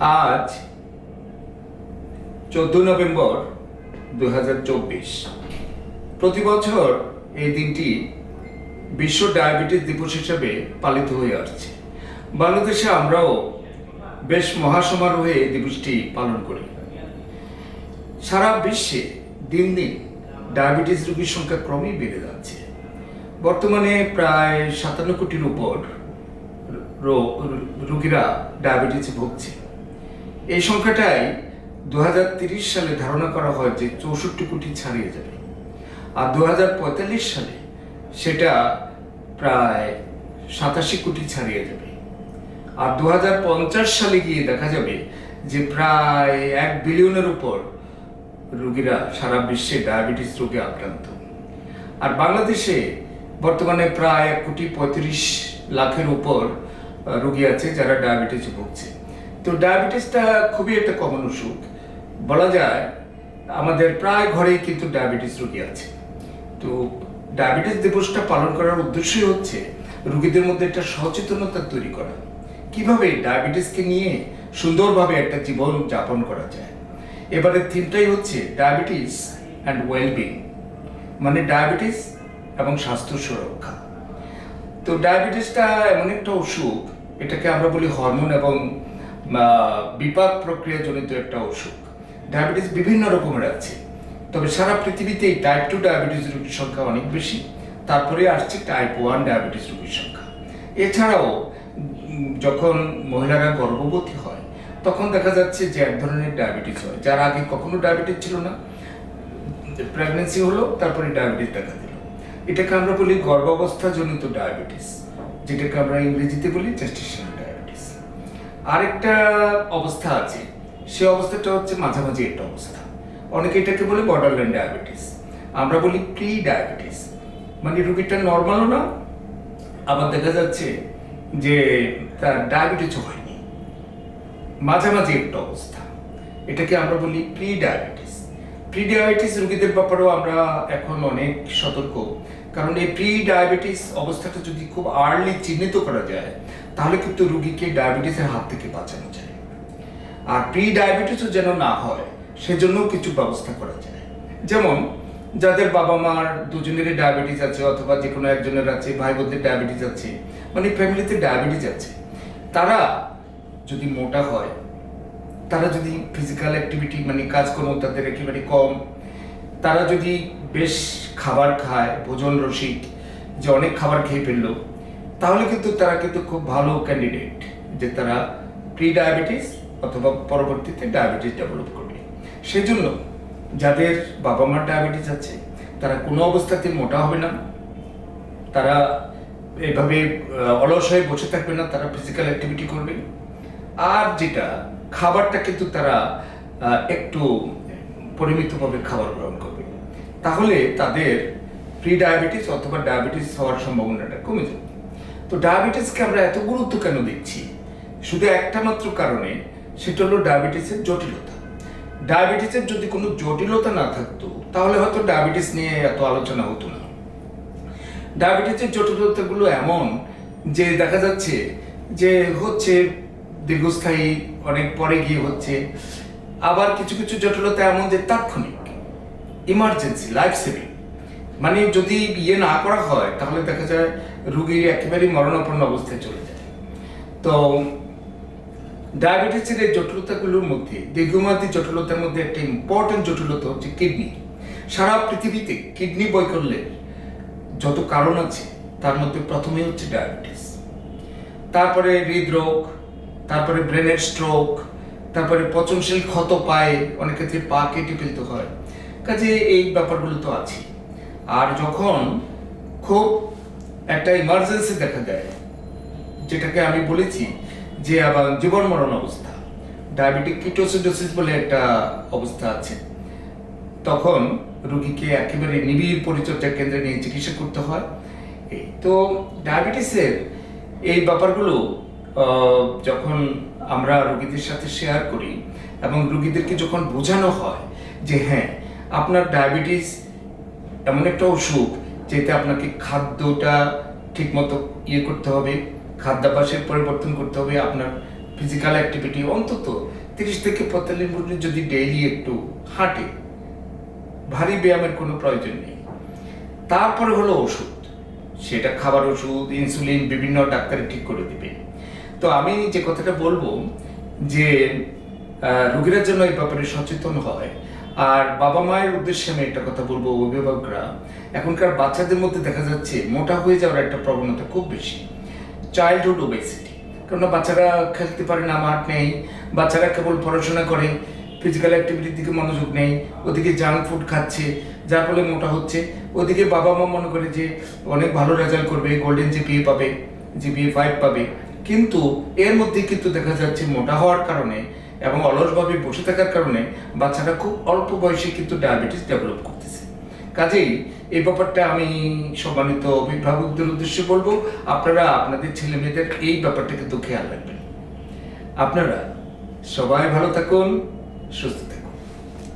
আজ চোদ্দ নভেম্বর দু হাজার চব্বিশ। প্রতি বছর এই দিনটি বিশ্ব ডায়াবেটিস দিবস হিসেবে পালিত হয়ে আসছে। বাংলাদেশে আমরাও বেশ মহাসমারোহে এই দিবসটি পালন করি। সারা বিশ্বে দিন দিন ডায়াবেটিস রোগীর সংখ্যা ক্রমেই বেড়ে যাচ্ছে। বর্তমানে প্রায় সাতান্ন কোটির উপর রোগীরা ডায়াবেটিসে ভুগছে। এই সংখ্যাটাই দু সালে ধারণা করা হয় যে চৌষট্টি কোটি ছাড়িয়ে যাবে। আর দু হাজার পঁয়তাল্লিশ সালে সেটা প্রায় সাতাশি কোটি ছাড়িয়ে যাবে। আর দু হাজার পঞ্চাশ সালে গিয়ে দেখা যাবে যে প্রায় এক বিলিয়নের উপর রোগীরা সারা বিশ্বে ডায়াবেটিস রোগে আক্রান্ত। আর বাংলাদেশে বর্তমানে প্রায় এক কোটি পঁয়ত্রিশ লাখের উপর রোগী আছে যারা ডায়াবেটিস ভুগছে। তো ডায়াবেটিসটা খুবই একটা কমন অসুখ বলা যায়, আমাদের প্রায় ঘরেই কিন্তু ডায়াবেটিস রোগী আছে। তো ডায়াবেটিস দিবসটা পালন করার উদ্দেশ্যই হচ্ছে রোগীদের মধ্যে একটা সচেতনতা তৈরি করা। কীভাবে ডায়াবেটিসকে নিয়ে সুন্দরভাবে একটা জীবন যাপন করা যায়। এবারের থিমটাই হচ্ছে ডায়াবেটিস অ্যান্ড ওয়েলবিং মানে ডায়াবেটিস এবং স্বাস্থ্য সুরক্ষা। তো ডায়াবেটিসটা এমন একটা অসুখ, এটাকে আমরা বলি হরমোন এবং বিপাক প্রক্রিয়াজনিত একটা অসুখ। ডায়াবেটিস বিভিন্ন রকমের আছে। তবে সারা পৃথিবীতেই টাইপ টু ডায়াবেটিস রোগীর সংখ্যা অনেক বেশি। তারপরে আসছে টাইপ ওয়ান ডায়াবেটিস রোগীর সংখ্যা। এছাড়াও যখন মহিলারা গর্ভবতী হয়, তখন দেখা যাচ্ছে যে এক ধরনের ডায়াবেটিস হয়, যার আগে কখনো ডায়াবেটিস ছিল না। প্রেগনেন্সি হলো, তারপরে ডায়াবেটিস দেখা দিল। এটাকে আমরা বলি গর্ভাবস্থাজনিত ডায়াবেটিস, যেটাকে আমরা ইংরেজিতে বলি ডায়াবেটিস আরেকটা অবস্থা আছে। সে অবস্থাটা হচ্ছে মাঝামাঝি একটা অবস্থা। অনেকে এটাকে বলে বর্ডারল্যান্ড ডায়াবেটিস আমরা বলি প্রি ডায়াবেটিস মানে রোগীটা নর্মালও না, আবার দেখা যাচ্ছে যে তার ডায়াবেটিসও হয়নি। মাঝামাঝি একটা অবস্থা। এটাকে আমরা বলি প্রি ডায়াবেটিস প্রি ডায়াবেটিস রোগীদের ব্যাপারেও আমরা এখন অনেক সতর্ক। কারণ এই প্রি ডায়াবেটিস অবস্থাটা যদি খুব আর্লি চিহ্নিত করা যায় তাহলে কিন্তু রোগীকে ডায়াবেটিসের হাত থেকে বাঁচানো যায়। আর প্রি ডায়াবেটিসও যেন না হয় সেজন্য কিছু ব্যবস্থা করা যায়। যেমন, যাদের বাবা মার দুজনেরই ডায়াবেটিস আছে, অথবা যে কোনো একজনের আছে ভাই বোনদের ডায়াবেটিস আছে মানে ফ্যামিলিতে ডায়াবেটিস আছে, তারা যদি মোটা হয়, তারা যদি ফিজিক্যাল অ্যাক্টিভিটি মানে কাজকর্ম তাদের একেবারে কম, তারা যদি বেশ খাবার খায়, ভোজন রসিক, যে অনেক খাবার খেয়ে ফেলল তাহলে কিন্তু তারা কিন্তু খুব ভালো ক্যান্ডিডেট যে তারা প্রি ডায়াবেটিস অথবা পরবর্তীতে ডায়াবেটিস ডেভেলপ করবে। সেজন্য যাদের বাবা মার ডায়াবেটিস আছে, তারা কোনো অবস্থাতে মোটা হবে না। তারা এভাবে অলস হয়ে বসে থাকবে না, তারা ফিজিক্যাল অ্যাক্টিভিটি করবে। আর যেটা, খাবারটা কিন্তু তারা একটু পরিমিতভাবে খাবার গ্রহণ করবে। তাহলে তাদের প্রি ডায়াবেটিস অথবা ডায়াবেটিস হওয়ার সম্ভাবনাটা কমে যাবে। তো ডায়াবেটিসকে আমরা এত গুরুত্ব কেন দিচ্ছি? শুধু একটা মাত্র কারণে, সেটা হলো ডায়াবেটিসের জটিলতা। ডায়াবেটিসের যদি কোনো জটিলতা না থাকতো, তাহলে হয়তো ডায়াবেটিস নিয়ে এত আলোচনা হতো না। ডায়াবেটিসের জটিলতাগুলো এমন যে দেখা যাচ্ছে যে হচ্ছে দীর্ঘস্থায়ী, অনেক পরে গিয়ে হচ্ছে, আবার কিছু কিছু জটিলতা এমন যে তাৎক্ষণিক ইমার্জেন্সি লাইফ সেভিং মানে যদি ইয়ে না করা হয়, তাহলে দেখা যায় রুগীর একেবারেই মরণাপন্ন অবস্থায় চলে যায়। তো ডায়াবেটিসের এই জটিলতাগুলোর মধ্যে, দীর্ঘমেয়াদী জটিলতার মধ্যে একটা ইম্পর্টেন্ট জটিলতা হচ্ছে কিডনি সারা পৃথিবীতে কিডনি বৈকল্যের যত কারণ আছে, তার মধ্যে প্রথমে হচ্ছে ডায়াবেটিস। তারপরে হৃদরোগ, তারপরে ব্রেনের স্ট্রোক তারপরে পচনশীল ক্ষত পায়ে, অনেক ক্ষেত্রে পা কেটে ফেলতে হয়। কাজে এই ব্যাপারগুলো তো আছে আর যখন খুব একটা ইমার্জেন্সি দেখা দেয়, যেটাকে আমি বলেছি যে আবার জীবন মরণ অবস্থা ডায়াবেটিক কিটোসিডোসিস বলে একটা অবস্থা আছে। তখন রোগীকে একেবারে নিবিড় পরিচর্যা কেন্দ্রে নিয়ে চিকিৎসা করতে হয়। এই তো ডায়াবেটিসের এই ব্যাপারগুলো যখন আমরা রোগীদের সাথে শেয়ার করি এবং রোগীদেরকে যখন বোঝানো হয় যে হ্যাঁ আপনার ডায়াবেটিস এমন একটা অসুখ যেতে আপনাকে খাদ্যটা ঠিকমতো ইয়ে করতে হবে, খাদ্যাভ্যাসের পরিবর্তন করতে হবে আপনার ফিজিক্যাল অ্যাক্টিভিটি অন্তত তিরিশ থেকে পঁয়তাল্লিশ মিনিট যদি ডেইলি একটু হাঁটে, ভারী ব্যায়ামের কোনো প্রয়োজন নেই। তারপরে হলো ওষুধ। সেটা খাবার ওষুধ ইনসুলিন বিভিন্ন ডাক্তারে ঠিক করে দিবে। তো আমি যে কথাটা বলব যে রোগীরা যেন এই ব্যাপারে সচেতন হয় আর বাবা মায়ের উদ্দেশ্যে আমি একটা কথা বলব, অভিভাবকরা। এখনকার বাচ্চাদের মধ্যে দেখা যাচ্ছে মোটা হয়ে যাওয়ার একটা প্রবণতা খুব বেশি। চাইল্ডহুড ওবেসিটি কেননা বাচ্চারা খেলতে পারে না, মাঠ নেই। বাচ্চারা কেবল পড়াশোনা করে ফিজিক্যাল অ্যাক্টিভিটির দিকে মনোযোগ নেই, ওদিকে জাঙ্ক ফুড খাচ্ছে, যার ফলে মোটা হচ্ছে। ওদিকে বাবা মা মনে করে যে অনেক ভালো রেজাল্ট করবে গোল্ডেন জিপিএ পাবে জিপিএ ফাইভ পাবে। কিন্তু এর মধ্যে কিন্তু দেখা যাচ্ছে মোটা হওয়ার কারণে এবং অলসভাবে বসে থাকার কারণে বাচ্চারা খুব অল্প বয়সে কিন্তু ডায়াবেটিস ডেভেলপ করতেছে। কাজেই এই ব্যাপারটা আমি সম্মানিত অভিভাবকদের উদ্দেশ্যে বলব, আপনারা আপনাদের ছেলে মেয়েদের এই ব্যাপারটা কিন্তু খেয়াল রাখবেন। আপনারা সবাই ভালো থাকুন, সুস্থ